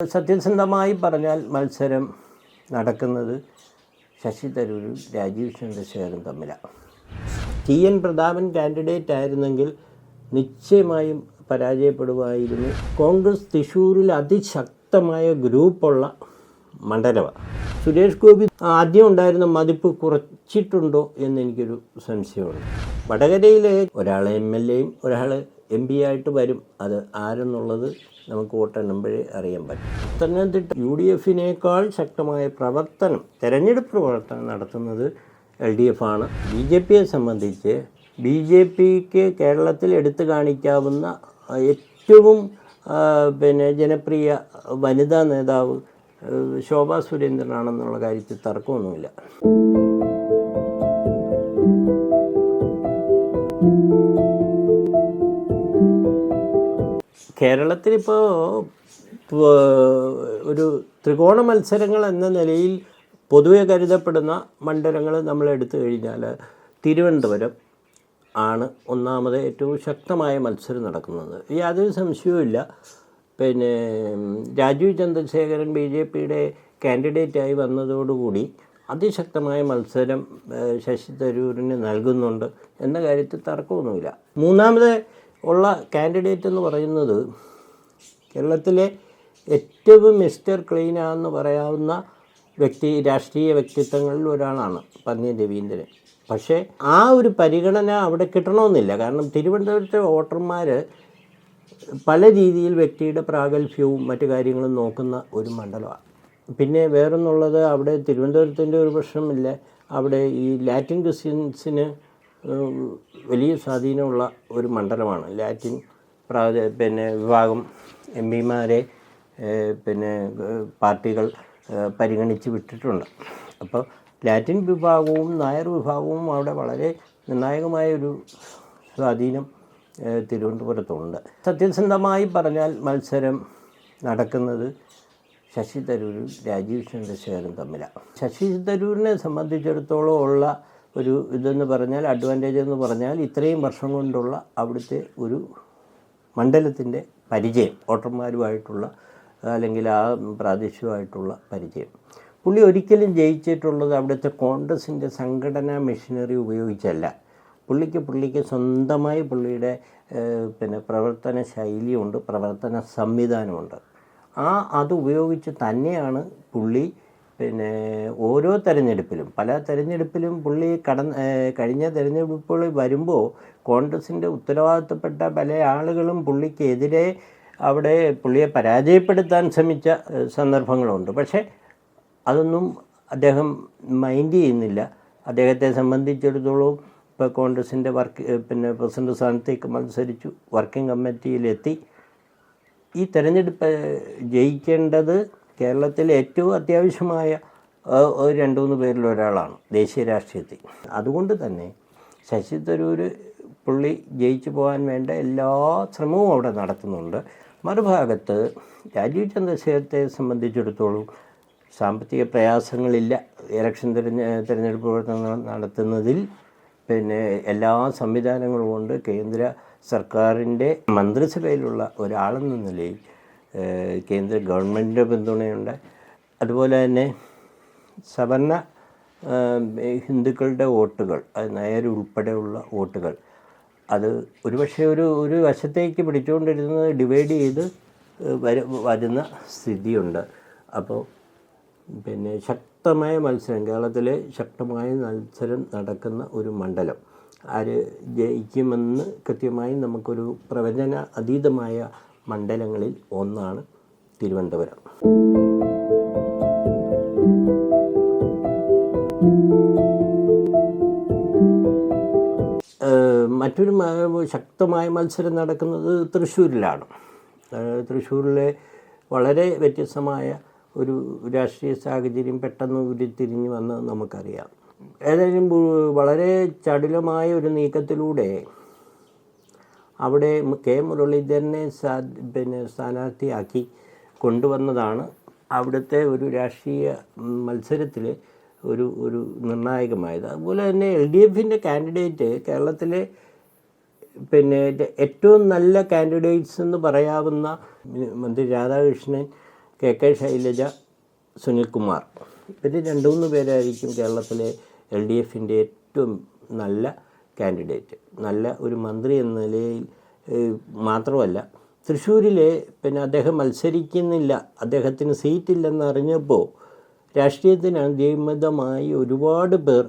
സത്യസന്ധമായി പറഞ്ഞാൽ മത്സരം നടക്കുന്നത് ശശി തരൂരും രാജീവ് ചന്ദ്രശേഖരും തമ്മിലാണ് ടി എൻ പ്രതാപൻ കാൻഡിഡേറ്റ് ആയിരുന്നെങ്കിൽ നിശ്ചയമായും പരാജയപ്പെടുമായിരുന്നു. കോൺഗ്രസ് തൃശ്ശൂരിൽ അതിശക്തമായ ഗ്രൂപ്പുള്ള മണ്ഡലമാണ് സുരേഷ് ഗോപി ആദ്യം ഉണ്ടായിരുന്ന മതിപ്പ് കുറച്ചിട്ടുണ്ടോ എന്നെനിക്കൊരു സംശയമുണ്ട് വടകരയിലെ ഒരാൾ എം എൽ എയും ഒരാൾ എം പി ആയിട്ട് വരും. അത് ആരെന്നുള്ളത് നമുക്ക് വോട്ടെണ്ണുമ്പോഴേ അറിയാൻ പറ്റും. പത്തനംതിട്ട യു ഡി എഫിനേക്കാൾ ശക്തമായ പ്രവർത്തനം തെരഞ്ഞെടുപ്പ് പ്രവർത്തനം നടത്തുന്നത് എൽ ഡി എഫ് ആണ് ബി ജെ പിയെ സംബന്ധിച്ച് ബി ജെ പിക്ക് കേരളത്തിൽ എടുത്തു കാണിക്കാവുന്ന ഏറ്റവും പിന്നെ ജനപ്രിയ വനിതാ നേതാവ് ശോഭാ സുരേന്ദ്രനാണെന്നുള്ള കാര്യത്തിൽ തർക്കമൊന്നുമില്ല. കേരളത്തിലിപ്പോൾ ഒരു ത്രികോണ മത്സരങ്ങൾ എന്ന നിലയിൽ പൊതുവെ കരുതപ്പെടുന്ന മണ്ഡലങ്ങൾ നമ്മൾ എടുത്തു കഴിഞ്ഞാൽ തിരുവനന്തപുരം ആണ് ഒന്നാമത് ഏറ്റവും ശക്തമായ മത്സരം നടക്കുന്നത്. യാതൊരു സംശയവുമില്ല പിന്നെ രാജീവ് ചന്ദ്രശേഖരൻ ബി ജെ പിയുടെ കാൻഡിഡേറ്റായി വന്നതോടുകൂടി അതിശക്തമായ മത്സരം ശശി തരൂരിന് നൽകുന്നുണ്ട് എന്ന കാര്യത്തിൽ തർക്കമൊന്നുമില്ല. മൂന്നാമത് ഉള്ള കാൻഡിഡേറ്റ് എന്ന് പറയുന്നത് കേരളത്തിലെ ഏറ്റവും മിസ്റ്റർ ക്ലീനാന്ന് പറയാവുന്ന വ്യക്തി രാഷ്ട്രീയ വ്യക്തിത്വങ്ങളിൽ ഒരാളാണ് പന്നി രവീന്ദ്രൻ. പക്ഷേ ആ ഒരു പരിഗണന അവിടെ കിട്ടണമെന്നില്ല. കാരണം തിരുവനന്തപുരത്തെ വോട്ടർമാർ പല രീതിയിൽ വ്യക്തിയുടെ പ്രാഗൽഭ്യവും മറ്റു കാര്യങ്ങളും നോക്കുന്ന ഒരു മണ്ഡലമാണ്. പിന്നെ വേറൊന്നുള്ളത് അവിടെ തിരുവനന്തപുരത്തിന്റെ ഒരു പ്രശ്നമില്ല. അവിടെ ഈ ലാറ്റിൻ ക്രിസ്ത്യൻസിന് വലിയ സ്വാധീനമുള്ള ഒരു മണ്ഡലമാണ്. ലാറ്റിൻ പ്രാദ പിന്നെ വിഭാഗം എം പിമാരെ പിന്നെ പാർട്ടികൾ പരിഗണിച്ച് വിട്ടിട്ടുണ്ട്. അപ്പോൾ ലാറ്റിൻ വിഭാഗവും നായർ വിഭാഗവും അവിടെ വളരെ നിർണായകമായ ഒരു സ്വാധീനം തിരുവനന്തപുരത്തുണ്ട്. സത്യസന്ധമായി പറഞ്ഞാൽ മത്സരം നടക്കുന്നത് ശശി തരൂരും രാജീവ് ചന്ദ്രശേഖരും തമ്മിലാണ് ശശി തരൂരിനെ സംബന്ധിച്ചിടത്തോളം ഉള്ള ഒരു ഇതെന്ന് പറഞ്ഞാൽ അഡ്വാന്റേജ് എന്ന് പറഞ്ഞാൽ ഇത്രയും വർഷം കൊണ്ടുള്ള അവിടുത്തെ ഒരു മണ്ഡലത്തിന്റെ പരിചയം വോട്ടർമാരുമായിട്ടുള്ള അല്ലെങ്കിൽ ആ പ്രാദേശികമായിട്ടുള്ള പരിചയം. പുള്ളി ഒരിക്കലും ജയിച്ചിട്ടുള്ളത് അവിടുത്തെ കോൺഗ്രസിന്റെ സംഘടനാ മെഷീനറി ഉപയോഗിച്ചല്ല. പുള്ളിക്ക് പുള്ളിക്ക് സ്വന്തമായി പുള്ളിയുടെ പിന്നെ പ്രവർത്തന ശൈലിയുണ്ട് പ്രവർത്തന സംവിധാനമുണ്ട്. ആ അത് ഉപയോഗിച്ച് തന്നെയാണ് പുള്ളി പിന്നെ ഓരോ തെരഞ്ഞെടുപ്പിലും പല തെരഞ്ഞെടുപ്പിലും പുള്ളി കടന്ന് കഴിഞ്ഞ തെരഞ്ഞെടുപ്പുകളിൽ വരുമ്പോൾ കോൺഗ്രസിന്റെ ഉത്തരവാദിത്തപ്പെട്ട പല ആളുകളും പുള്ളിക്കെതിരെ അവിടെ പുള്ളിയെ പരാജയപ്പെടുത്താൻ ശ്രമിച്ച സന്ദർഭങ്ങളുണ്ട്. പക്ഷേ അതൊന്നും അദ്ദേഹം മൈൻഡ് ചെയ്യുന്നില്ല. അദ്ദേഹത്തെ സംബന്ധിച്ചിടത്തോളം ഇപ്പോൾ കോൺഗ്രസിന്റെ വർക്ക് പിന്നെ പ്രസിഡന്റ് സ്ഥാനത്തേക്ക് മത്സരിച്ചു വർക്കിംഗ് കമ്മിറ്റിയിലെത്തി. ഈ തെരഞ്ഞെടുപ്പ് ജയിക്കേണ്ടത് കേരളത്തിലെ ഏറ്റവും അത്യാവശ്യമായ ഒരു രണ്ട് മൂന്ന് പേരിൽ ഒരാളാണ് ദേശീയ രാഷ്ട്രീയത്തിൽ. അതുകൊണ്ട് തന്നെ ശശി തരൂർ പുള്ളി ജയിച്ചു പോകാൻ വേണ്ട എല്ലാ ശ്രമവും അവിടെ നടത്തുന്നുണ്ട്. മറുഭാഗത്ത് രാജീവ് ചന്ദ്രശേഖരത്തെ സംബന്ധിച്ചിടത്തോളം സാമ്പത്തിക പ്രയാസങ്ങളില്ല ഇലക്ഷൻ തിരഞ്ഞ തിരഞ്ഞെടുപ്പ് പ്രവർത്തനങ്ങൾ നടത്തുന്നതിൽ. പിന്നെ എല്ലാ സംവിധാനങ്ങളും കൊണ്ട് കേന്ദ്ര സർക്കാരിന്റെ മന്ത്രിസഭയിലുള്ള ഒരാളെന്ന നിലയിൽ കേന്ദ്ര ഗവൺമെന്റിന്റെ പിന്തുണയുണ്ട്. അതുപോലെ തന്നെ സവർണ ഹിന്ദുക്കളുടെ വോട്ടുകൾ അത് നായരുൾപ്പെടെയുള്ള വോട്ടുകൾ അത് ഒരുപക്ഷെ ഒരു ഒരു വശത്തേക്ക് പിടിച്ചുകൊണ്ടിരുന്നത് ഡിവൈഡ് ചെയ്ത് വര വരുന്ന സ്ഥിതിയുണ്ട്. അപ്പോൾ പിന്നെ ശക്തമായ മത്സരം കേരളത്തിലെ ശക്തമായ മത്സരം നടക്കുന്ന ഒരു മണ്ഡലം ആര് ജയിക്കുമെന്ന് കൃത്യമായി നമുക്കൊരു പ്രവചന അതീതമായ മണ്ഡലങ്ങളിൽ ഒന്നാണ് തിരുവനന്തപുരം. മറ്റൊരു ശക്തമായ മത്സരം നടക്കുന്നത് തൃശ്ശൂരിലാണ്. തൃശ്ശൂരിലെ വളരെ വ്യത്യസ്തമായ ഒരു രാഷ്ട്രീയ സാഹചര്യം പെട്ടെന്ന് ഉരുത്തിരിഞ്ഞു വന്ന് നമുക്കറിയാം. ഏതായാലും വളരെ ചടുലമായ ഒരു നീക്കത്തിലൂടെ അവിടെ കെ. മുരളീധരനെ പിന്നെ സ്ഥാനാർത്ഥിയാക്കി കൊണ്ടുവന്നതാണ്. അവിടുത്തെ ഒരു രാഷ്ട്രീയ മത്സരത്തിൽ ഒരു ഒരു നിർണായകമായത്. അതുപോലെ തന്നെ എൽ ഡി എഫിന്റെ കാൻഡിഡേറ്റ് കേരളത്തിലെ പിന്നെ ഏറ്റവും നല്ല കാൻഡിഡേറ്റ്സ് എന്ന് പറയാവുന്ന മന്ത്രി രാധാകൃഷ്ണൻ കെ. കെ. ശൈലജ സുനിൽകുമാർ. ഇവർ രണ്ട് മൂന്ന് പേരായിരിക്കും കേരളത്തിലെ എൽ ഡി എഫിന്റെ ഏറ്റവും നല്ല കാൻഡിഡേറ്റ് നല്ല ഒരു മന്ത്രി എന്ന നിലയിൽ മാത്രമല്ല തൃശ്ശൂരിലെ പിന്നെ അദ്ദേഹം മത്സരിക്കുന്നില്ല അദ്ദേഹത്തിന് സീറ്റില്ലെന്ന് അറിഞ്ഞപ്പോൾ രാഷ്ട്രീയത്തിന് അധിമിതമായി ഒരുപാട് പേർ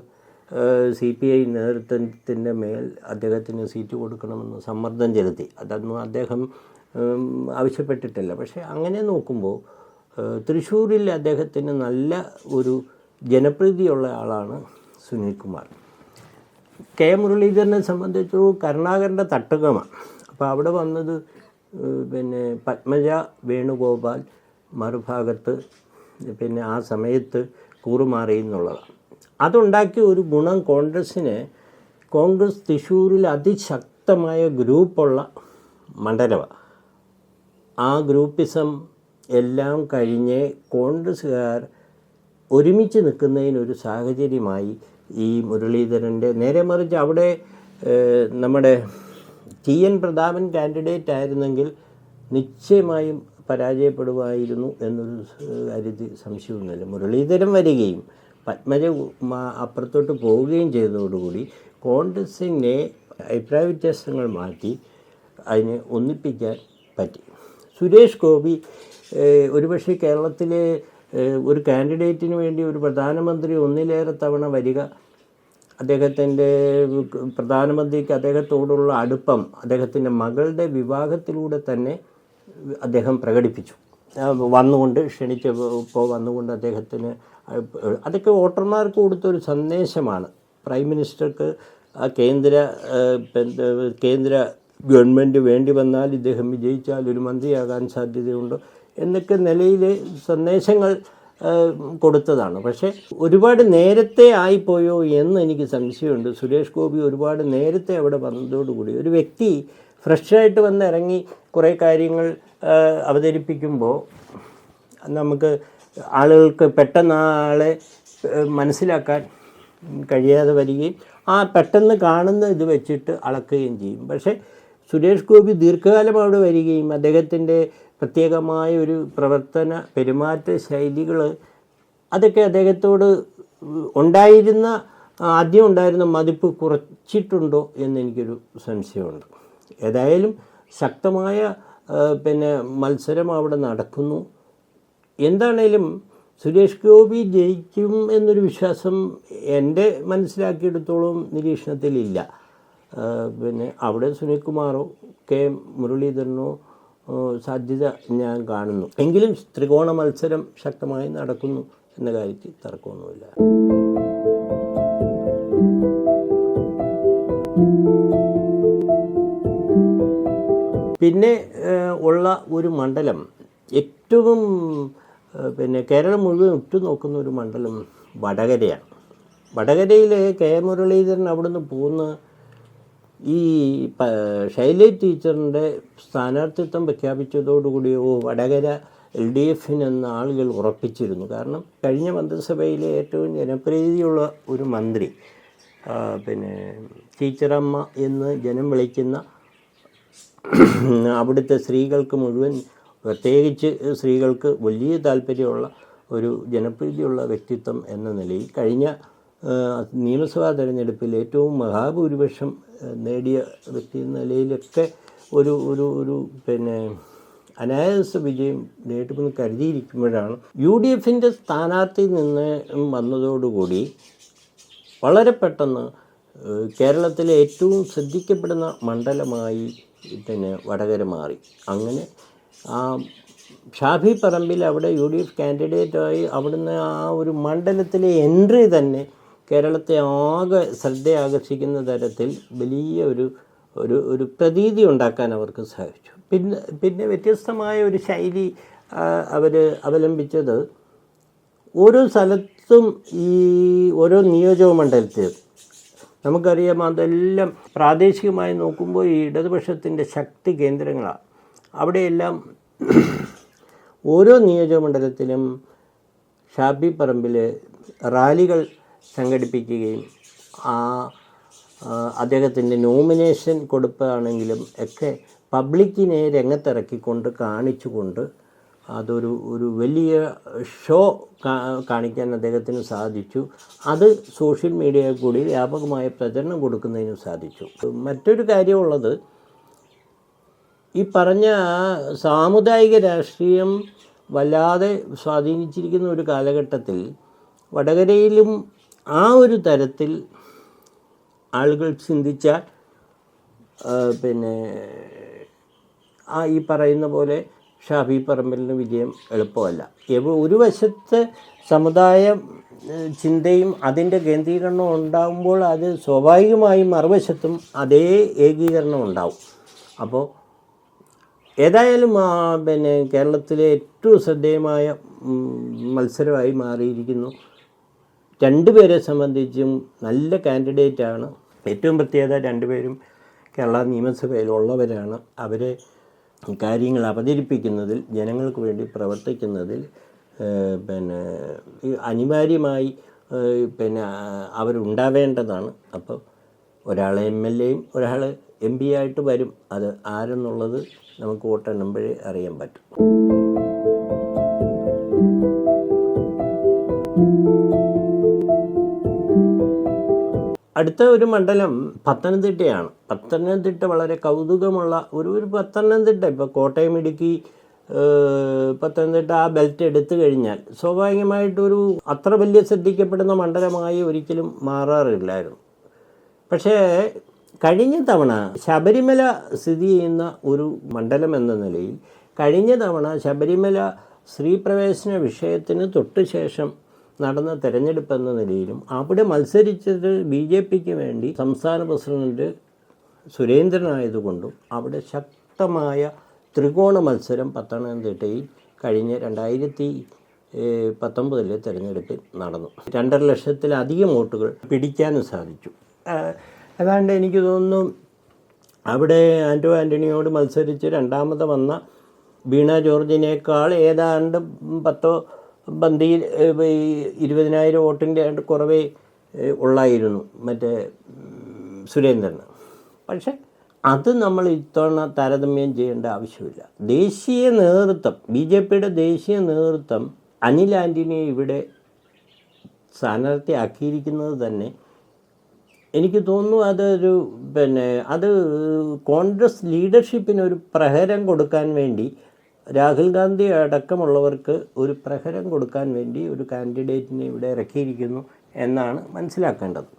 സി പി ഐ നേതൃത്വത്തിന്റെ മേൽ അദ്ദേഹത്തിന് സീറ്റ് കൊടുക്കണമെന്ന് സമ്മർദ്ദം ചെലുത്തി. അതൊന്നും അദ്ദേഹം ആവശ്യപ്പെട്ടിട്ടില്ല. പക്ഷേ അങ്ങനെ നോക്കുമ്പോൾ തൃശ്ശൂരിൽ അദ്ദേഹത്തിന് നല്ല ഒരു ജനപ്രീതിയുള്ള ആളാണ് സുനിൽകുമാർ. കെ മുരളീധരനെ സംബന്ധിച്ചു കരുണാകരന്റെ തട്ടുകമാണ്. അപ്പോൾ അവിടെ വന്നത് പിന്നെ പത്മജ വേണുഗോപാൽ മറുഭാഗത്ത് പിന്നെ ആ സമയത്ത് കൂറുമാറി എന്നുള്ളതാണ്. അതുണ്ടാക്കിയ ഒരു ഗുണം കോൺഗ്രസ്സിന് കോൺഗ്രസ് തൃശ്ശൂരിൽ അതിശക്തമായ ഗ്രൂപ്പുള്ള മണ്ഡലമാണ്. ആ ഗ്രൂപ്പിസം എല്ലാം കഴിഞ്ഞ് കോൺഗ്രസ്സുകാർ ഒരുമിച്ച് നിൽക്കുന്നതിനൊരു സാഹചര്യമായി ഈ മുരളീധരന്റെ നേരെ മറിച്ച് അവിടെ നമ്മുടെ ടി എൻ പ്രതാപൻ കാൻഡിഡേറ്റ് ആയിരുന്നെങ്കിൽ നിശ്ചയമായും പരാജയപ്പെടുമായിരുന്നു എന്നൊരു കാര്യത്തിൽ സംശയമൊന്നുമില്ല. മുരളീധരൻ വരികയും പത്മജ അപ്പുറത്തോട്ട് പോവുകയും ചെയ്തതോടുകൂടി കോൺഗ്രസിനെ അഭിപ്രായ വ്യത്യാസങ്ങൾ മാറ്റി അതിനെ ഒന്നിപ്പിക്കാൻ പറ്റി. സുരേഷ് ഗോപി ഒരുപക്ഷെ കേരളത്തിലെ ഒരു കാൻഡിഡേറ്റിന് വേണ്ടി ഒരു പ്രധാനമന്ത്രി ഒന്നിലേറെ തവണ വരിക അദ്ദേഹത്തിന്റെ പ്രധാനമന്ത്രിക്ക് അദ്ദേഹത്തോടുള്ള അടുപ്പം അദ്ദേഹത്തിന്റെ മകളുടെ വിവാഹത്തിലൂടെ തന്നെ അദ്ദേഹം പ്രകടിപ്പിച്ചു. വന്നുകൊണ്ട് ക്ഷണിച്ചപ്പോൾ വന്നുകൊണ്ട് അദ്ദേഹത്തിന് അതൊക്കെ വോട്ടർമാർക്ക് കൊടുത്തൊരു സന്ദേശമാണ്. പ്രൈം മിനിസ്റ്റർക്ക് കേന്ദ്ര കേന്ദ്ര ഗവൺമെന്റ് വേണ്ടി വന്നാൽ ഇദ്ദേഹം വിജയിച്ചാൽ ഒരു മന്ത്രിയാകാൻ സാധ്യതയുണ്ട്. എന്നൊക്കെ നിലയിൽ സന്ദേശങ്ങൾ കൊടുത്തതാണ്. പക്ഷേ ഒരുപാട് നേരത്തെ ആയിപ്പോയോ എന്ന് എനിക്ക് സംശയമുണ്ട്. സുരേഷ് ഗോപി ഒരുപാട് നേരത്തെ അവിടെ വന്നതോടുകൂടി ഒരു വ്യക്തി ഫ്രഷായിട്ട് വന്ന് ഇറങ്ങി കുറേ കാര്യങ്ങൾ അവതരിപ്പിക്കുമ്പോൾ നമുക്ക് ആളുകൾക്ക് പെട്ടെന്ന് ആളെ മനസ്സിലാക്കാൻ കഴിയാതെ വരികയും ആ പെട്ടെന്ന് കാണുന്ന ഇത് വെച്ചിട്ട് അളക്കുകയും ചെയ്യും. പക്ഷേ സുരേഷ് ഗോപി ദീർഘകാലം അവിടെ വരികയും അദ്ദേഹത്തിന്റെ പ്രത്യേകമായ ഒരു പ്രവർത്തന പെരുമാറ്റ ശൈലികൾ അതൊക്കെ അദ്ദേഹത്തോട് ഉണ്ടായിരുന്ന ആദ്യം ഉണ്ടായിരുന്ന മതിപ്പ് കുറച്ചിട്ടുണ്ടോ എന്നെനിക്കൊരു സംശയമുണ്ട്. ഏതായാലും ശക്തമായ പിന്നെ മത്സരം അവിടെ നടക്കുന്നു. എന്താണേലും സുരേഷ് ഗോപി ജയിക്കും എന്നൊരു വിശ്വാസം എന്റെ മനസ്സിലാക്കിയെടുത്തോളം നിരീക്ഷണത്തിലില്ല. പിന്നെ അവിടെ സുനിൽകുമാറോ കെ മുരളീധരനോ സാധ്യത ഞാൻ കാണുന്നു. എങ്കിലും ത്രികോണ മത്സരം ശക്തമായി നടക്കുന്നു എന്ന കാര്യത്തിൽ തർക്കമൊന്നുമില്ല. പിന്നെ ഉള്ള ഒരു മണ്ഡലം ഏറ്റവും പിന്നെ കേരളം മുഴുവൻ ഉറ്റുനോക്കുന്ന ഒരു മണ്ഡലം വടകരയാണ്. വടകരയിലെ കെ മുരളീധരൻ അവിടുന്ന് പോകുന്ന ഈ ശൈലി ടീച്ചറിന്റെ സ്ഥാനാർത്ഥിത്വം പ്രഖ്യാപിച്ചതോടുകൂടി ഓ വടകര എൽ ഡി എഫിനെന്ന ആളുകൾ ഉറപ്പിച്ചിരുന്നു. കാരണം കഴിഞ്ഞ മന്ത്രിസഭയിലെ ഏറ്റവും ജനപ്രീതിയുള്ള ഒരു മന്ത്രി പിന്നെ ടീച്ചറമ്മ എന്ന് ജനം വിളിക്കുന്ന അവിടുത്തെ സ്ത്രീകൾക്ക് മുഴുവൻ പ്രത്യേകിച്ച് സ്ത്രീകൾക്ക് വലിയ താല്പര്യമുള്ള ഒരു ജനപ്രീതിയുള്ള വ്യക്തിത്വം എന്ന നിലയിൽ കഴിഞ്ഞ നിയമസഭാ തെരഞ്ഞെടുപ്പിൽ ഏറ്റവും മഹാഭൂരിപക്ഷം നേടിയ വ്യക്തി നിലയിലൊക്കെ ഒരു ഒരു ഒരു പിന്നെ അനായാസ വിജയം നേടുമെന്ന് കരുതിയിരിക്കുമ്പോഴാണ് യു ഡി എഫിന്റെ സ്ഥാനാർത്ഥി നിന്ന് വന്നതോടുകൂടി വളരെ പെട്ടെന്ന് കേരളത്തിലെ ഏറ്റവും ശ്രദ്ധിക്കപ്പെടുന്ന മണ്ഡലമായി പിന്നെ വടകര മാറി. അങ്ങനെ ആ ഷാഫി പറമ്പിൽ അവിടെ യു ഡി എഫ് കാൻഡിഡേറ്റായി അവിടുന്ന് ആ ഒരു മണ്ഡലത്തിലെ എൻട്രി തന്നെ കേരളത്തെ ആകെ ശ്രദ്ധ ആകർഷിക്കുന്ന തരത്തിൽ വലിയ ഒരു ഒരു ഒരു പ്രതീതി ഉണ്ടാക്കാൻ അവർക്ക് സാധിച്ചു. പിന്നെ പിന്നെ വ്യത്യസ്തമായ ഒരു ശൈലി അവർ അവലംബിച്ചത് ഓരോ സ്ഥലത്തും ഈ ഓരോ നിയോജക മണ്ഡലത്തിൽ നമുക്കറിയാം അതെല്ലാം പ്രാദേശികമായി നോക്കുമ്പോൾ ഈ ഇടതുപക്ഷത്തിന്റെ ശക്തി കേന്ദ്രങ്ങളാണ്. അവിടെയെല്ലാം ഓരോ നിയോജക മണ്ഡലത്തിലും ഷാബി പറമ്പിൽ റാലികൾ സംഘടിപ്പിക്കുകയും ആ അദ്ദേഹത്തിന്റെ നോമിനേഷൻ കൊടുക്കുകയാണെങ്കിലും ഒക്കെ പബ്ലിക്കിനെ രംഗത്തിറക്കിക്കൊണ്ട് കാണിച്ചുകൊണ്ട് അതൊരു ഒരു വലിയ ഷോ കാണിക്കാൻ അദ്ദേഹത്തിന് സാധിച്ചു. അത് സോഷ്യൽ മീഡിയയിൽ കൂടി വ്യാപകമായ പ്രചരണം കൊടുക്കുന്നതിനും സാധിച്ചു. മറ്റൊരു കാര്യമുള്ളത് ഈ പറഞ്ഞ സാമുദായിക രാഷ്ട്രീയം വല്ലാതെ സ്വാധീനിച്ചിരിക്കുന്ന ഒരു കാലഘട്ടത്തിൽ വടകരയിലും ആ ഒരു തരത്തിൽ ആളുകൾ ചിന്തിച്ചാൽ പിന്നെ ആ ഈ പറയുന്ന പോലെ ഷാഫി പറമ്പലിന് വിജയം എളുപ്പമല്ല. ഒരു വശത്ത് സമുദായ ചിന്തയും അതിന്റെ കേന്ദ്രീകരണവും ഉണ്ടാകുമ്പോൾ അത് സ്വാഭാവികമായും മറുവശത്തും അതേ ഏകീകരണം ഉണ്ടാവും. അപ്പോൾ ഏതായാലും പിന്നെ കേരളത്തിലെ ഏറ്റവും ശ്രദ്ധേയമായ മത്സരമായി മാറിയിരിക്കുന്നു. രണ്ടുപേരെ സംബന്ധിച്ചും നല്ല കാൻഡിഡേറ്റ് ആണ്. ഏറ്റവും പ്രത്യേകത രണ്ടുപേരും കേരള നിയമസഭയിലുള്ളവരാണ്. അവരെ കാര്യങ്ങൾ അവതരിപ്പിക്കുന്നതിൽ ജനങ്ങൾക്ക് വേണ്ടി പ്രവർത്തിക്കുന്നതിൽ പിന്നെ അനിവാര്യമായി പിന്നെ അവരുണ്ടാവേണ്ടതാണ്. അപ്പോൾ ഒരാൾ എം എൽ എയും ഒരാൾ എം പി ആയിട്ട് വരും. അത് ആരെന്നുള്ളത് നമുക്ക് വോട്ടെണ്ണുമ്പോഴേ അറിയാൻ പറ്റും. അടുത്ത ഒരു മണ്ഡലം പത്തനംതിട്ടയാണ്. പത്തനംതിട്ട വളരെ കൗതുകമുള്ള ഒരു ഒരു പത്തനംതിട്ട. ഇപ്പോൾ കോട്ടയം ഇടുക്കി പത്തനംതിട്ട ആ ബെൽറ്റ് എടുത്തു കഴിഞ്ഞാൽ സ്വാഭാവികമായിട്ടൊരു അത്ര വലിയ ശ്രദ്ധിക്കപ്പെടുന്ന മണ്ഡലമായി ഒരിക്കലും മാറാറില്ലായിരുന്നു. പക്ഷേ കഴിഞ്ഞ തവണ ശബരിമല സ്ഥിതി ചെയ്യുന്ന ഒരു മണ്ഡലം എന്ന നിലയിൽ കഴിഞ്ഞ തവണ ശബരിമല സ്ത്രീപ്രവേശന വിഷയത്തിന് തൊട്ട് ശേഷം നടന്ന തെരഞ്ഞെടുപ്പ് എന്ന നിലയിലും അവിടെ മത്സരിച്ചത് ബി ജെ പിക്ക് വേണ്ടി സംസ്ഥാന പ്രസിഡന്റ് സുരേന്ദ്രനായതുകൊണ്ടും അവിടെ ശക്തമായ ത്രികോണ മത്സരം പത്തനംതിട്ടയിൽ കഴിഞ്ഞ രണ്ടായിരത്തി പത്തൊമ്പതിലെ തെരഞ്ഞെടുപ്പിൽ നടന്നു. രണ്ടര ലക്ഷത്തിലധികം വോട്ടുകൾ പിടിക്കാനും സാധിച്ചു. അതാണ്ട് എനിക്ക് തോന്നുന്നു അവിടെ ആന്റോ ആന്റണിയോട് മത്സരിച്ച് രണ്ടാമത് വന്ന വീണ ജോർജിനേക്കാൾ ഏതാണ്ട് പത്തോ ബന്ദിയിൽ ഇരുപതിനായിരം വോട്ടിന്റെ കുറവേ ഉള്ളായിരുന്നു മറ്റേ സുരേന്ദ്രന്. പക്ഷേ അത് നമ്മൾ ഇത്തവണ താരതമ്യം ചെയ്യേണ്ട ആവശ്യമില്ല. ദേശീയ നേതൃത്വം ബി ജെ പിയുടെ ദേശീയ നേതൃത്വം അനിൽ ആന്റണിയെ ഇവിടെ സ്ഥാനാർത്ഥിയാക്കിയിരിക്കുന്നത് തന്നെ എനിക്ക് തോന്നുന്നു അതൊരു പിന്നെ അത് കോൺഗ്രസ് ലീഡർഷിപ്പിന് ഒരു പ്രഹരം കൊടുക്കാൻ വേണ്ടി രാഹുൽ ഗാന്ധി അടക്കമുള്ളവർക്ക് ഒരു പ്രഹരം കൊടുക്കാൻ വേണ്ടി ഒരു കാൻഡിഡേറ്റിനെ ഇവിടെ ഇറക്കിയിരിക്കുന്നു എന്നാണ് മനസ്സിലാക്കേണ്ടത്.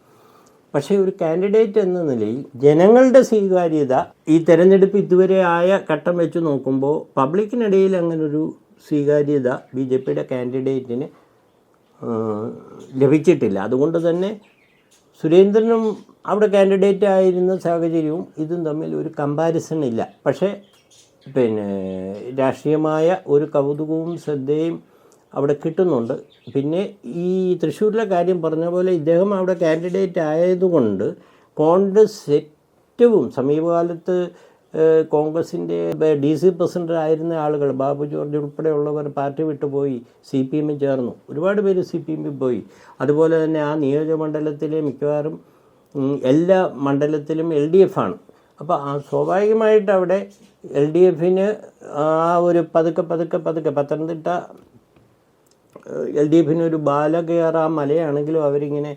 പക്ഷേ ഒരു കാൻഡിഡേറ്റ് എന്ന നിലയിൽ ജനങ്ങളുടെ സ്വീകാര്യത ഈ തെരഞ്ഞെടുപ്പ് ഇതുവരെ ആയ ഘട്ടം വെച്ച് നോക്കുമ്പോൾ പബ്ലിക്കിനിടയിൽ അങ്ങനൊരു സ്വീകാര്യത ബി ജെ പിയുടെ കാൻഡിഡേറ്റിന് ലഭിച്ചിട്ടില്ല. അതുകൊണ്ട് തന്നെ സുരേന്ദ്രനും അവിടെ കാൻഡിഡേറ്റ് ആയിരുന്ന സാഹചര്യവും ഇതും തമ്മിൽ ഒരു കമ്പാരിസൺ ഇല്ല. പക്ഷേ പിന്നെ രാഷ്ട്രീയമായ ഒരു കൗതുകവും ശ്രദ്ധയും അവിടെ കിട്ടുന്നുണ്ട്. പിന്നെ ഈ തൃശ്ശൂരിലെ കാര്യം പറഞ്ഞ പോലെ ഇദ്ദേഹം അവിടെ കാൻഡിഡേറ്റ് ആയതുകൊണ്ട് കോൺഗ്രസ് ഏറ്റവും സമീപകാലത്ത് കോൺഗ്രസിന്റെ ഡി സി പ്രസിഡന്റ് ആയിരുന്ന ആളുകൾ ബാബു ജോർജ് ഉൾപ്പെടെയുള്ളവർ പാർട്ടി വിട്ടുപോയി സി പി എമ്മിൽ ചേർന്നു. ഒരുപാട് പേര് സി പി എമ്മിൽ പോയി. അതുപോലെ തന്നെ ആ നിയോജകമണ്ഡലത്തിലെ മിക്കവാറും എല്ലാ മണ്ഡലത്തിലും എൽ ഡി എഫ് ആണ്. അപ്പോൾ സ്വാഭാവികമായിട്ട് അവിടെ എൽ ഡി എഫിന് ആ ഒരു പതുക്കെ പതുക്കെ പതുക്കെ പത്തനംതിട്ട എൽ ഡി എഫിന് ഒരു ബാല കയറാ മലയാണെങ്കിലും അവരിങ്ങനെ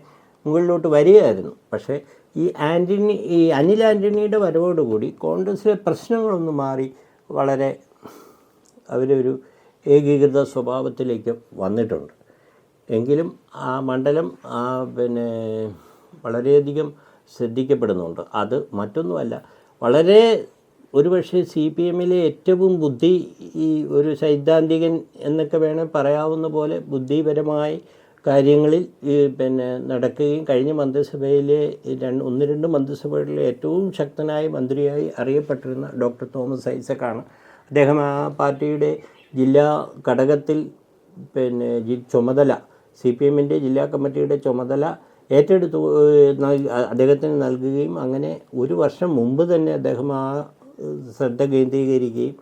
മുകളിലോട്ട് വരികയായിരുന്നു. പക്ഷേ ഈ ആന്റണി ഈ അനിൽ ആന്റണിയുടെ വരവോടുകൂടി കോൺഗ്രസിലെ പ്രശ്നങ്ങളൊന്ന് മാറി വളരെ അവരൊരു ഏകീകൃത സ്വഭാവത്തിലേക്ക് വന്നിട്ടുണ്ട്. എങ്കിലും ആ മണ്ഡലം ആ പിന്നെ വളരെയധികം ശ്രദ്ധിക്കപ്പെടുന്നുണ്ട്. അത് മറ്റൊന്നുമല്ല. വളരെ ഒരുപക്ഷെ സി പി എമ്മിലെ ഏറ്റവും ബുദ്ധി ഈ ഒരു സൈദ്ധാന്തികൻ എന്നൊക്കെ വേണേൽ പറയാവുന്ന പോലെ ബുദ്ധിപരമായി കാര്യങ്ങളിൽ പിന്നെ നടക്കുകയും കഴിഞ്ഞ മന്ത്രിസഭയിലെ രണ്ട് ഒന്ന് രണ്ട് മന്ത്രിസഭകളിലെ ഏറ്റവും ശക്തനായ മന്ത്രിയായി അറിയപ്പെട്ടിരുന്ന ഡോക്ടർ തോമസ് ഐസക്കാണ്. അദ്ദേഹം ആ പാർട്ടിയുടെ ജില്ലാ ഘടകത്തിൽ പിന്നെ ചുമതല സി പി എമ്മിന്റെ ജില്ലാ കമ്മിറ്റിയുടെ ചുമതല ഏറ്റെടുത്തു അദ്ദേഹത്തിന് നൽകുകയും അങ്ങനെ ഒരു വർഷം മുമ്പ് തന്നെ അദ്ദേഹം ആ ശ്രദ്ധ കേന്ദ്രീകരിക്കുകയും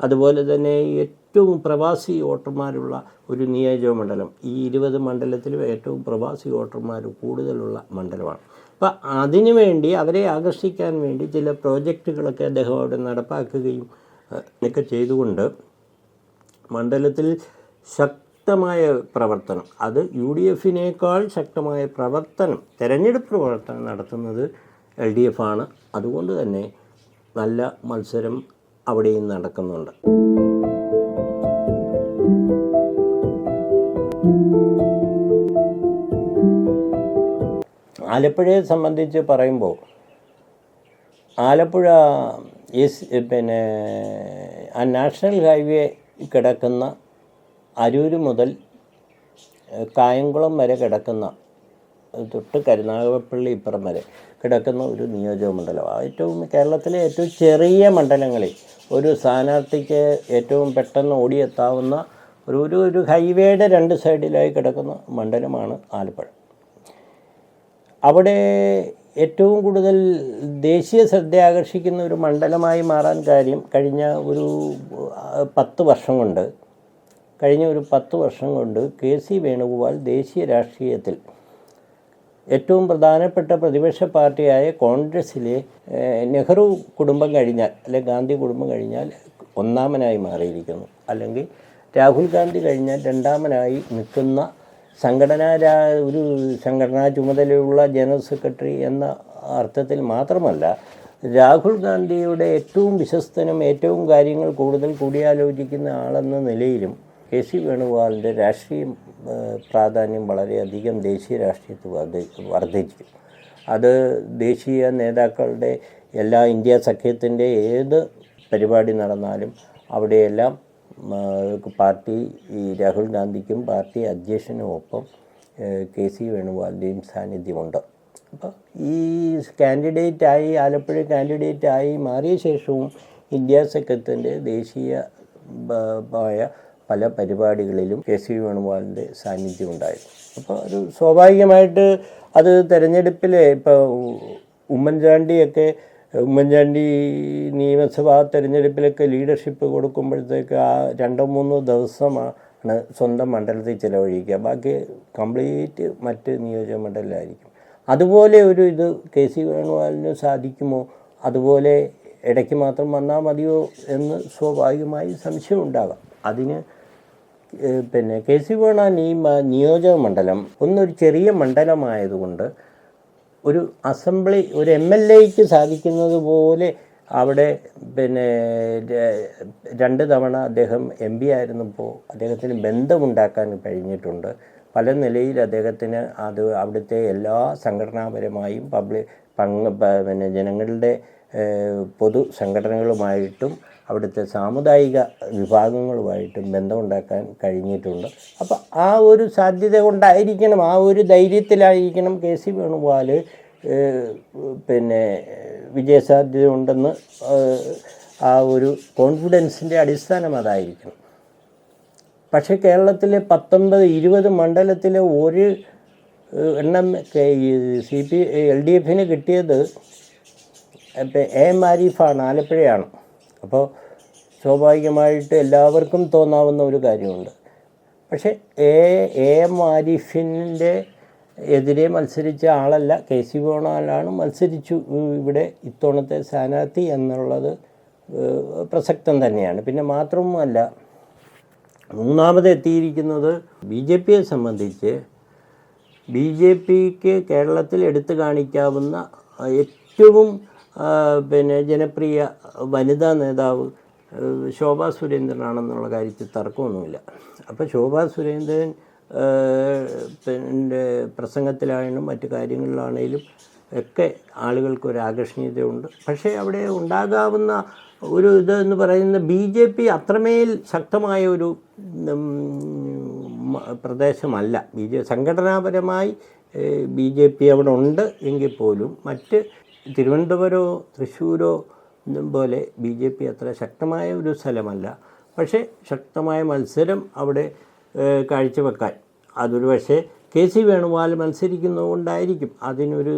അതുപോലെ തന്നെ ഏറ്റവും പ്രവാസി വോട്ടർമാരുള്ള ഒരു നിയോജക മണ്ഡലം. ഈ ഇരുപത് മണ്ഡലത്തിലും ഏറ്റവും പ്രവാസി വോട്ടർമാർ കൂടുതലുള്ള മണ്ഡലമാണ്. അപ്പോൾ അതിനു വേണ്ടി അവരെ ആകർഷിക്കാൻ വേണ്ടി ചില പ്രോജക്റ്റുകളൊക്കെ അദ്ദേഹം അവിടെ നടപ്പാക്കുകയും ഒക്കെ ചെയ്തുകൊണ്ട് മണ്ഡലത്തിൽ ശക്തമായ പ്രവർത്തനം. അത് യു ഡി എഫിനേക്കാൾ ശക്തമായ പ്രവർത്തനം. തെരഞ്ഞെടുപ്പ് പ്രവർത്തനം നടത്തുന്നത് എൽ ഡി എഫ് ആണ്. അതുകൊണ്ട് തന്നെ നല്ല മത്സരം അവിടെയും നടക്കുന്നുണ്ട്. ആലപ്പുഴയെ സംബന്ധിച്ച് പറയുമ്പോൾ ആലപ്പുഴ എസ് പിന്നെ ആ നാഷണൽ ഹൈവേ കിടക്കുന്ന അരൂര് മുതൽ കായംകുളം വരെ കിടക്കുന്ന തൊട്ട് കരുനാഗപ്പള്ളി ഇപ്പുറം വരെ കിടക്കുന്ന ഒരു നിയോജക മണ്ഡലമാണ് ഏറ്റവും കേരളത്തിലെ ഏറ്റവും ചെറിയ മണ്ഡലങ്ങളിൽ ഒരു സ്ഥാനാർത്ഥിക്ക് ഏറ്റവും പെട്ടെന്ന് ഓടിയെത്താവുന്ന ഒരു ഒരു ഒരു ഹൈവേയുടെ രണ്ട് സൈഡിലായി കിടക്കുന്ന മണ്ഡലമാണ് ആലപ്പുഴ. അവിടെ ഏറ്റവും കൂടുതൽ ദേശീയ ശ്രദ്ധ ആകർഷിക്കുന്ന ഒരു മണ്ഡലമായി മാറാൻ കാര്യം കഴിഞ്ഞ ഒരു പത്ത് വർഷം കൊണ്ട് കഴിഞ്ഞ ഒരു പത്ത് വർഷം കൊണ്ട് കെ സി വേണുഗോപാൽ ദേശീയ രാഷ്ട്രീയത്തിൽ ഏറ്റവും പ്രധാനപ്പെട്ട പ്രതിപക്ഷ പാർട്ടിയായ കോൺഗ്രസ്സിലെ നെഹ്റു കുടുംബം കഴിഞ്ഞാൽ അല്ലെ ഗാന്ധി കുടുംബം കഴിഞ്ഞാൽ ഒന്നാമനായി മാറിയിരിക്കുന്നു. അല്ലെങ്കിൽ രാഹുൽ ഗാന്ധി കഴിഞ്ഞാൽ രണ്ടാമനായി നിൽക്കുന്ന സംഘടനാ ഒരു സംഘടനാ ചുമതലയുള്ള ജനറൽ സെക്രട്ടറി എന്ന അർത്ഥത്തിൽ മാത്രമല്ല രാഹുൽ ഗാന്ധിയുടെ ഏറ്റവും വിശ്വസ്തനും ഏറ്റവും കാര്യങ്ങൾ കൂടുതൽ കൂടിയാലോചിക്കുന്ന ആളെന്ന നിലയിലും കെ സി വേണുഗോപാലിന്റെ രാഷ്ട്രീയ പ്രാധാന്യം വളരെയധികം ദേശീയ രാഷ്ട്രീയത്തിൽ വർദ്ധി വർദ്ധിച്ചു. അത് ദേശീയ നേതാക്കളുടെ എല്ലാ ഇന്ത്യ സഖ്യത്തിന്റെ ഏത് പരിപാടി നടന്നാലും അവിടെയെല്ലാം പാർട്ടി ഈ രാഹുൽ ഗാന്ധിക്കും പാർട്ടി അധ്യക്ഷനും ഒപ്പം കെ സി വേണുഗോപാലിന്റെയും സാന്നിധ്യമുണ്ട്. അപ്പോൾ ഈ കാൻഡിഡേറ്റായി ആലപ്പുഴ കാൻഡിഡേറ്റായി മാറിയ ശേഷവും ഇന്ത്യ സഖ്യത്തിന്റെ ദേശീയ ആയ പല പരിപാടികളിലും കെ സി വേണുഗോപാലിന്റെ സാന്നിധ്യം ഉണ്ടായിരുന്നു. അപ്പോൾ അത് സ്വാഭാവികമായിട്ട് അത് തെരഞ്ഞെടുപ്പിൽ ഇപ്പോൾ ഉമ്മൻചാണ്ടിയൊക്കെ ഉമ്മൻചാണ്ടി നിയമസഭാ തെരഞ്ഞെടുപ്പിലൊക്കെ ലീഡർഷിപ്പ് കൊടുക്കുമ്പോഴത്തേക്ക് ആ രണ്ടോ മൂന്നോ ദിവസമാണ് സ്വന്തം മണ്ഡലത്തിൽ ചിലവഴിക്കുക. ബാക്കി കംപ്ലീറ്റ് മറ്റ് നിയോജക മണ്ഡലമായിരിക്കും അതുപോലെ ഒരു ഇത് കെ സി വേണുഗോപാലിന് സാധിക്കുമോ? അതുപോലെ ഇടയ്ക്ക് മാത്രം വന്നാൽ മതിയോ എന്ന് സ്വാഭാവികമായി സംശയം ഉണ്ടാകാം അതിന് പിന്നെ കെ സി വേണാൻ ഈ നിയോജക മണ്ഡലം ഒന്നൊരു ചെറിയ മണ്ഡലമായതുകൊണ്ട് ഒരു അസംബ്ലി ഒരു എം എൽ എക്ക് സാധിക്കുന്നത് പോലെ അവിടെ പിന്നെ രണ്ട് തവണ അദ്ദേഹം എം പി ആയിരുന്നപ്പോൾ അദ്ദേഹത്തിന് ബന്ധമുണ്ടാക്കാൻ കഴിഞ്ഞിട്ടുണ്ട്. പല നിലയിൽ അദ്ദേഹത്തിന് അത് അവിടുത്തെ എല്ലാ സംഘടനാപരമായും പബ്ലിക് പങ്ക് പിന്നെ ജനങ്ങളുടെ പൊതു സംഘടനകളുമായിട്ടും അവിടുത്തെ സാമുദായിക വിഭാഗങ്ങളുമായിട്ടും ബന്ധമുണ്ടാക്കാൻ കഴിഞ്ഞിട്ടുണ്ട്. അപ്പോൾ ആ ഒരു സാധ്യത കൊണ്ടായിരിക്കണം ആ ഒരു ധൈര്യത്തിലായിരിക്കണം കെ സി വേണുഗോപാൽ പിന്നെ വിജയസാധ്യത ഉണ്ടെന്ന് ആ ഒരു കോൺഫിഡൻസിന്റെ അടിസ്ഥാനം അതായിരിക്കണം. പക്ഷേ കേരളത്തിലെ പത്തൊമ്പത് ഇരുപത് മണ്ഡലത്തിലെ ഒരു എണ്ണം സി പി എൽ ഡി എഫിന് കിട്ടിയത് എ എം ആരിഫാണ് ആലപ്പുഴയാണ്. അപ്പോൾ സ്വാഭാവികമായിട്ട് എല്ലാവർക്കും തോന്നാവുന്ന ഒരു കാര്യമുണ്ട്. പക്ഷേ എ എ എം ആരിഫിന്റെ എതിരെ മത്സരിച്ച ആളല്ല. കെ സി വേണുഗോപാലാണ് മത്സരിച്ചു. ഇവിടെ ഇത്തവണത്തെ സ്ഥാനാർത്ഥി എന്നുള്ളത് പ്രസക്തം തന്നെയാണ്. പിന്നെ മാത്രവുമല്ല മൂന്നാമത് എത്തിയിരിക്കുന്നത് ബി ജെ പിയെ സംബന്ധിച്ച് ബി ജെ പിക്ക് കേരളത്തിൽ എടുത്തു കാണിക്കാവുന്ന ഏറ്റവും പിന്നെ ജനപ്രിയ വനിതാ നേതാവ് ശോഭാ സുരേന്ദ്രനാണെന്നുള്ള കാര്യത്തിൽ തർക്കമൊന്നുമില്ല. അപ്പോൾ ശോഭാ സുരേന്ദ്രൻ പിന്നെ പ്രസംഗത്തിലായാലും മറ്റു കാര്യങ്ങളിലാണെങ്കിലും ഒക്കെ ആളുകൾക്ക് ഒരു ആകർഷണീയതയുണ്ട്. പക്ഷേ അവിടെ ഉണ്ടാകാവുന്ന ഒരു ഇത് എന്ന് പറയുന്നത് ബി ജെ പി അത്രമേൽ ശക്തമായ ഒരു പ്രദേശമല്ല. ബി ജെ സംഘടനാപരമായി ബി ജെ പി അവിടെ ഉണ്ട് എങ്കിൽ പോലും മറ്റ് തിരുവനന്തപുരമോ തൃശ്ശൂരോ പോലെ ബി ജെ പി അത്ര ശക്തമായ ഒരു സ്ഥലമല്ല. പക്ഷേ ശക്തമായ മത്സരം അവിടെ കാഴ്ചവെക്കാൻ. അതൊരു പക്ഷേ കെ സി വേണുപാൽ മത്സരിക്കുന്നതുകൊണ്ടായിരിക്കും അതിനൊരു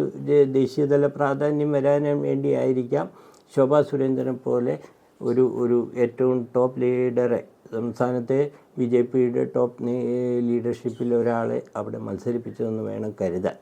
ദേശീയതല പ്രാധാന്യം വരാൻ വേണ്ടിയായിരിക്കാം ശോഭാ സുരേന്ദ്രനെ പോലെ ഒരു ഒരു ഏറ്റവും ടോപ്പ് ലീഡറെ സംസ്ഥാനത്തെ ബി ജെ പിയുടെ ടോപ്പ് ലീഡർഷിപ്പിൽ ഒരാളെ അവിടെ മത്സരിപ്പിച്ചതെന്ന് വേണം കരുതാൻ.